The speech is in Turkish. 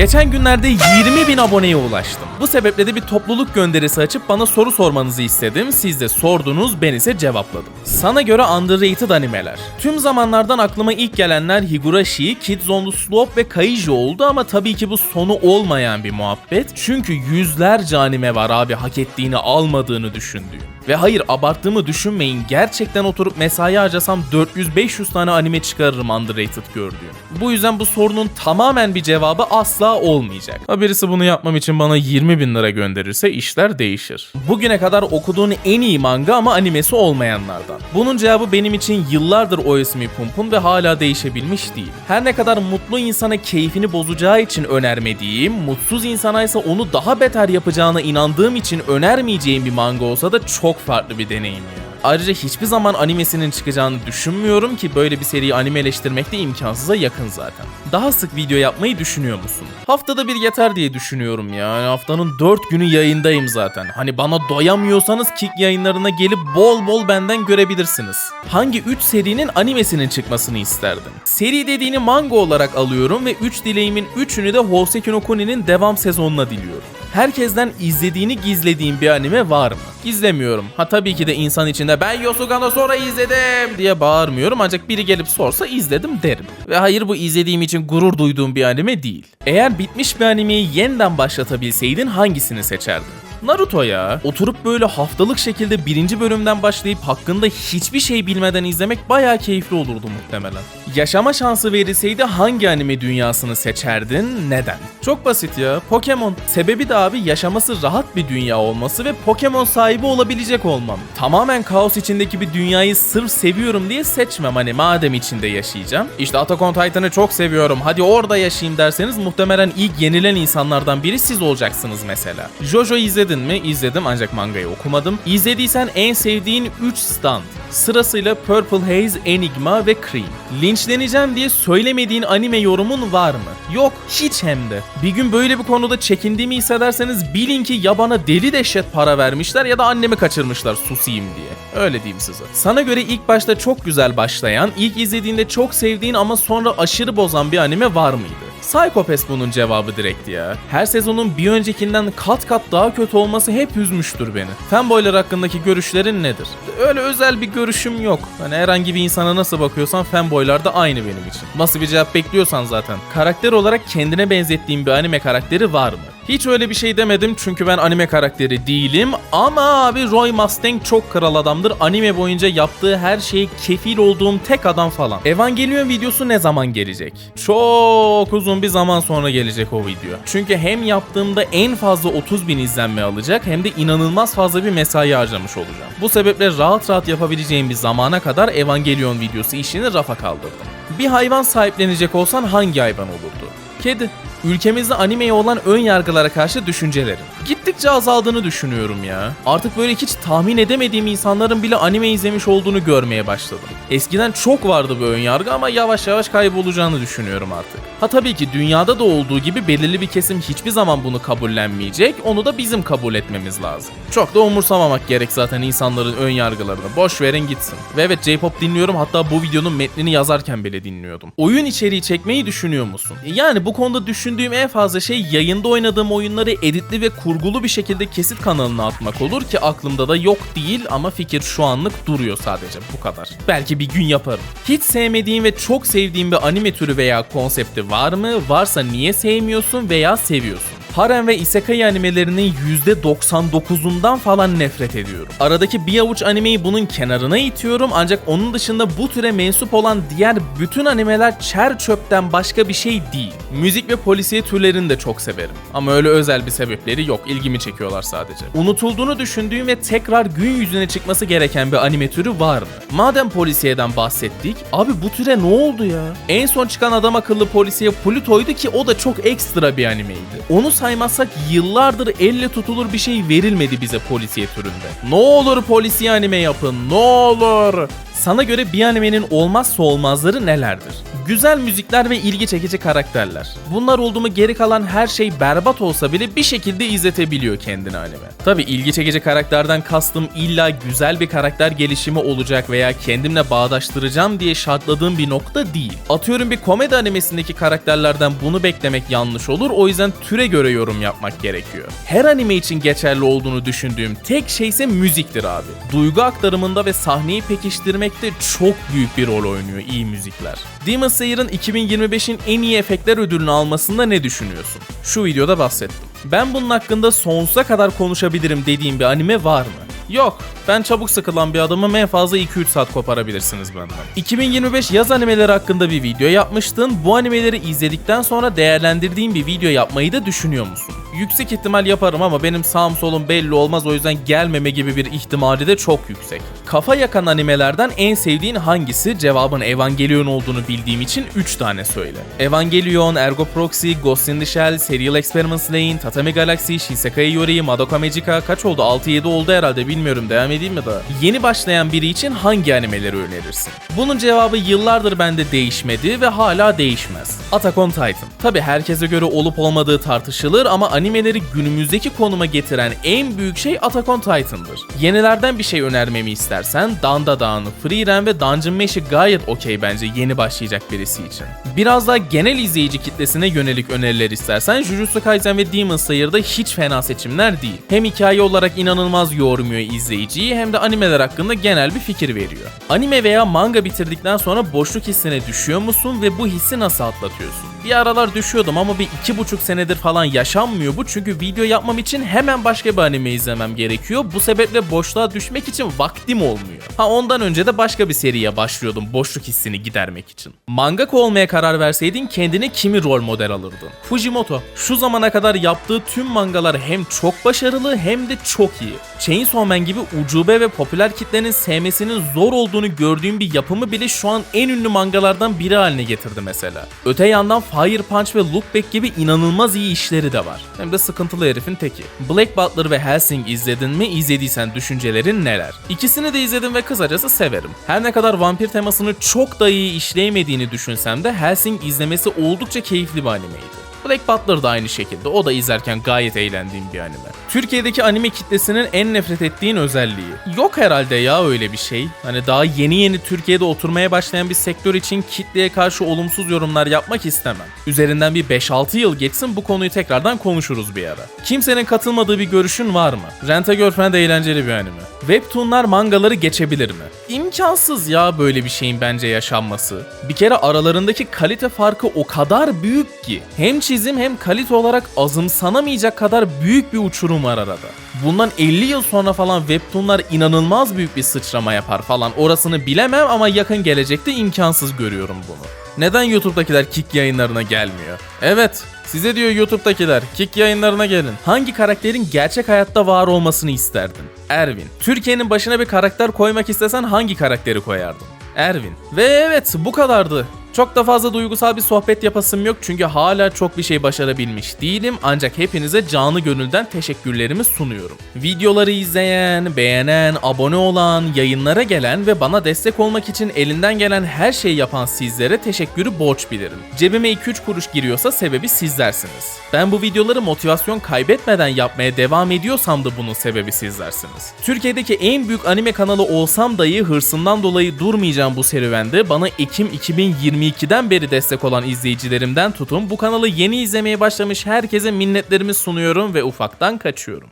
Geçen günlerde 20 bin aboneye ulaştım. Bu sebeple de bir topluluk gönderisi açıp bana soru sormanızı istedim. Siz de sordunuz, ben ise cevapladım. Sana göre underrated animeler. Tüm zamanlardan aklıma ilk gelenler Higurashi, Kids on the Slope ve Kaiji oldu ama tabii ki bu sonu olmayan bir muhabbet. Çünkü yüzlerce anime var abi hak ettiğini almadığını düşündüğüm. Ve hayır abarttığımı düşünmeyin. Gerçekten oturup mesai harcasam 400-500 tane anime çıkarırım underrated gördüğüm. Bu yüzden bu sorunun tamamen bir cevabı asla olmayacak. Ha birisi bunu yapmam için bana 20 bin lira gönderirse işler değişir. Bugüne kadar okuduğun en iyi manga ama animesi olmayanlardan. Bunun cevabı benim için yıllardır Oyasumi Pump'un ve hala değişebilmiş değil. Her ne kadar mutlu insana keyfini bozacağı için önermediğim, mutsuz insana ise onu daha beter yapacağına inandığım için önermeyeceğim bir manga olsa da çok farklı bir deneyim ya. Ayrıca hiçbir zaman animesinin çıkacağını düşünmüyorum ki böyle bir seriyi animeleştirmek de imkansıza yakın zaten. Daha sık video yapmayı düşünüyor musun? Haftada bir yeter diye düşünüyorum ya. Yani haftanın 4 günü yayındayım zaten. Hani bana doyamıyorsanız Kick yayınlarına gelip bol bol benden görebilirsiniz. Hangi 3 serinin animesinin çıkmasını isterdim? Seri dediğini manga olarak alıyorum ve 3 dileğimin 3'ünü de Hoseki no Kuni'nin devam sezonuna diliyorum. Herkesten izlediğini gizlediğim bir anime var mı? Gizlemiyorum. Ha tabii ki de insan içinde ben Yosugano sonra izledim diye bağırmıyorum ancak biri gelip sorsa izledim derim. Ve hayır bu izlediğim için gurur duyduğum bir anime değil. Eğer bitmiş bir animeyi yeniden başlatabilseydin hangisini seçerdin? Naruto ya. Oturup böyle haftalık şekilde birinci bölümden başlayıp hakkında hiçbir şey bilmeden izlemek bayağı keyifli olurdu muhtemelen. Yaşama şansı verilseydi hangi anime dünyasını seçerdin? Neden? Çok basit ya. Pokemon. Sebebi de abi yaşaması rahat bir dünya olması ve Pokemon sahibi olabilecek olmam. Tamamen kaos içindeki bir dünyayı sırf seviyorum diye seçmem hani madem içinde yaşayacağım. İşte Attack on Titan'ı çok seviyorum hadi orada yaşayayım derseniz muhtemelen ilk yenilen insanlardan biri siz olacaksınız mesela. Jojo izledin mi? İzledim ancak mangayı okumadım. İzlediysen en sevdiğin 3 stand. Sırasıyla Purple Haze, Enigma ve Cream. Linçleneceğim diye söylemediğin anime yorumun var mı? Yok, hiç hem de. Bir gün böyle bir konuda çekindiğimi hissederseniz bilin ki ya bana deli dehşet para vermişler ya da annemi kaçırmışlar susayım diye. Öyle diyeyim size. Sana göre ilk başta çok güzel başlayan, ilk izlediğinde çok sevdiğin ama sonra aşırı bozan bir anime var mıydı? Psycho Pass bunun cevabı direkt ya. Her sezonun bir öncekinden kat kat daha kötü olması hep üzmüştür beni. Fanboylar hakkındaki görüşlerin nedir? Öyle özel bir görüşüm yok. Hani herhangi bir insana nasıl bakıyorsan fanboylar da aynı benim için. Nasıl bir cevap bekliyorsan zaten. Karakter olarak kendine benzettiğin bir anime karakteri var mı? Hiç öyle bir şey demedim çünkü ben anime karakteri değilim ama abi Roy Mustang çok kral adamdır. Anime boyunca yaptığı her şeyi kefil olduğum tek adam falan. Evangelion videosu ne zaman gelecek? Çok uzun bir zaman sonra gelecek o video. Çünkü hem yaptığımda en fazla 30 bin izlenme alacak hem de inanılmaz fazla bir mesai harcamış olacağım. Bu sebeple rahat rahat yapabileceğim bir zamana kadar Evangelion videosu işini rafa kaldırdım. Bir hayvan sahiplenecek olsan hangi hayvan olurdu? Kedi. Ülkemizde animeye olan ön yargılara karşı düşüncelerim. Gittikçe azaldığını düşünüyorum ya. Artık böyle hiç tahmin edemediğim insanların bile anime izlemiş olduğunu görmeye başladım. Eskiden çok vardı bu ön yargı ama yavaş yavaş kaybolacağını düşünüyorum artık. Ha tabii ki dünyada da olduğu gibi belirli bir kesim hiçbir zaman bunu kabullenmeyecek. Onu da bizim kabul etmemiz lazım. Çok da umursamamak gerek zaten insanların ön yargılarını. Boş verin gitsin. Ve evet J-pop dinliyorum hatta bu videonun metnini yazarken bile dinliyordum. Oyun içeriği çekmeyi düşünüyor musun? Yani bu konuda düşündüğüm en fazla şey yayında oynadığım oyunları editli ve kurgulu bir şekilde kesit kanalına atmak olur ki aklımda da yok değil ama fikir şu anlık duruyor sadece bu kadar. Belki bir gün yaparım. Hiç sevmediğim ve çok sevdiğim bir anime türü veya konsepti var mı? Varsa niye sevmiyorsun veya seviyorsun? Harem ve isekai animelerinin %99'undan falan nefret ediyorum. Aradaki bir avuç animeyi bunun kenarına itiyorum ancak onun dışında bu türe mensup olan diğer bütün animeler çer çöpten başka bir şey değil. Müzik ve polisiye türlerini de çok severim. Ama öyle özel bir sebepleri yok. ilgimi çekiyorlar sadece. Unutulduğunu düşündüğüm ve tekrar gün yüzüne çıkması gereken bir anime türü var mı? Madem polisiyeden bahsettik, abi bu türe ne oldu ya? En son çıkan adam akıllı polisiye Pluto'ydu ki o da çok ekstra bir animeydi. Onu saymazsak yıllardır elle tutulur bir şey verilmedi bize polisiye türünde. Ne olur polisiye anime yapın, ne olur. Sana göre bir animenin olmazsa olmazları nelerdir? Güzel müzikler ve ilgi çekici karakterler. Bunlar oldu mu geri kalan her şey berbat olsa bile bir şekilde izletebiliyor kendini anime. Tabi ilgi çekici karakterden kastım illa güzel bir karakter gelişimi olacak veya kendimle bağdaştıracağım diye şartladığım bir nokta değil. Atıyorum bir komedi animesindeki karakterlerden bunu beklemek yanlış olur o yüzden türe göre yorum yapmak gerekiyor. Her anime için geçerli olduğunu düşündüğüm tek şey ise müziktir abi. Duygu aktarımında ve sahneyi pekiştirmekte çok büyük bir rol oynuyor iyi müzikler. Demon Slayer'ın 2025'in en iyi efektler ödülünü almasında ne düşünüyorsun? Şu videoda bahsettim. Ben bunun hakkında sonsuza kadar konuşabilirim dediğim bir anime var mı? Yok. Ben çabuk sıkılan bir adamım en fazla 2-3 saat koparabilirsiniz benden. 2025 yaz animeleri hakkında bir video yapmıştın. Bu animeleri izledikten sonra değerlendirdiğin bir video yapmayı da düşünüyor musun? Yüksek ihtimal yaparım ama benim sağım solum belli olmaz o yüzden gelmeme gibi bir ihtimali de çok yüksek. Kafa yakan animelerden en sevdiğin hangisi? Cevabın Evangelion olduğunu bildiğim için 3 tane söyle. Evangelion, Ergo Proxy, Ghost in the Shell, Serial Experiments Lane, Tatami Galaxy, Shinsekai Yori, Madoka Magica kaç oldu? 6-7 oldu herhalde bilmiyorum devam edeyim mi daha? Yeni başlayan biri için hangi animeleri önerirsin? Bunun cevabı yıllardır bende değişmedi ve hala değişmez. Attack on Titan. Tabi herkese göre olup olmadığı tartışılır ama animeleri günümüzdeki konuma getiren en büyük şey Attack on Titan'dır. Yenilerden bir şey önermemi istersen Dandadan, Freeren ve Dungeon Mesh'i gayet okey bence yeni başlayacak birisi için. Biraz daha genel izleyici kitlesine yönelik öneriler istersen Jujutsu Kaisen ve Demon Slayer'da hiç fena seçimler değil. Hem hikaye olarak inanılmaz yoğurmuyor izleyiciyi hem de animeler hakkında genel bir fikir veriyor. Anime veya manga bitirdikten sonra boşluk hissine düşüyor musun ve bu hissi nasıl atlatıyorsun? Bir aralar düşüyordum ama bir iki buçuk senedir falan yaşanmıyor bu çünkü video yapmam için hemen başka bir anime izlemem gerekiyor. Bu sebeple boşluğa düşmek için vaktim olmuyor. Ha ondan önce de başka bir seriye başlıyordum boşluk hissini gidermek için. Mangaka olmaya karar verseydin kendine kimi rol model alırdın? Fujimoto. Şu zamana kadar yaptığı tüm mangalar hem çok başarılı hem de çok iyi. Chainsaw Man gibi ucube ve popüler kitlenin sevmesinin zor olduğunu gördüğüm bir yapımı bile şu an en ünlü mangalardan biri haline getirdi mesela. Öte yandan Fire Punch ve Look Back gibi inanılmaz iyi işleri de var. Hem de sıkıntılı herifin teki. Black Butler ve Helsing izledin mi? İzlediysen düşüncelerin neler? İkisini de izledim ve kısacası severim. Her ne kadar vampir temasını çok da iyi işleyemediğini düşünsem de Helsing izlemesi oldukça keyifli bir animeydi. Black Butler da aynı şekilde. O da izlerken gayet eğlendiğim bir anime. Türkiye'deki anime kitlesinin en nefret ettiğin özelliği. Yok herhalde ya öyle bir şey. Hani daha yeni yeni Türkiye'de oturmaya başlayan bir sektör için kitleye karşı olumsuz yorumlar yapmak istemem. Üzerinden bir 5-6 yıl geçsin bu konuyu tekrardan konuşuruz bir ara. Kimsenin katılmadığı bir görüşün var mı? Rent a Girlfriend eğlenceli bir anime. Webtoonlar mangaları geçebilir mi? İmkansız ya böyle bir şeyin bence yaşanması. Bir kere aralarındaki kalite farkı o kadar büyük ki. Hem çizim hem kalite olarak azımsanamayacak kadar büyük bir uçurum var arada. Bundan 50 yıl sonra falan webtoonlar inanılmaz büyük bir sıçrama yapar falan. Orasını bilemem ama yakın gelecekte imkansız görüyorum bunu. Neden YouTube'dakiler kick yayınlarına gelmiyor? Evet, size diyor YouTube'dakiler kick yayınlarına gelin. Hangi karakterin gerçek hayatta var olmasını isterdin? Erwin. Türkiye'nin başına bir karakter koymak istesen hangi karakteri koyardın? Erwin. Ve evet bu kadardı. Çok da fazla duygusal bir sohbet yapasım yok çünkü hala çok bir şey başarabilmiş değilim ancak hepinize canı gönülden teşekkürlerimi sunuyorum. Videoları izleyen, beğenen, abone olan, yayınlara gelen ve bana destek olmak için elinden gelen her şeyi yapan sizlere teşekkürü borç bilirim. Cebime 2-3 kuruş giriyorsa sebebi sizlersiniz. Ben bu videoları motivasyon kaybetmeden yapmaya devam ediyorsam da bunun sebebi sizlersiniz. Türkiye'deki en büyük anime kanalı olsam dahi hırsından dolayı durmayacağım bu serüvende bana Ekim 2022'den beri destek olan izleyicilerimden tutun bu kanalı yeni izlemeye başlamış herkese minnetlerimi sunuyorum ve ufaktan kaçıyorum.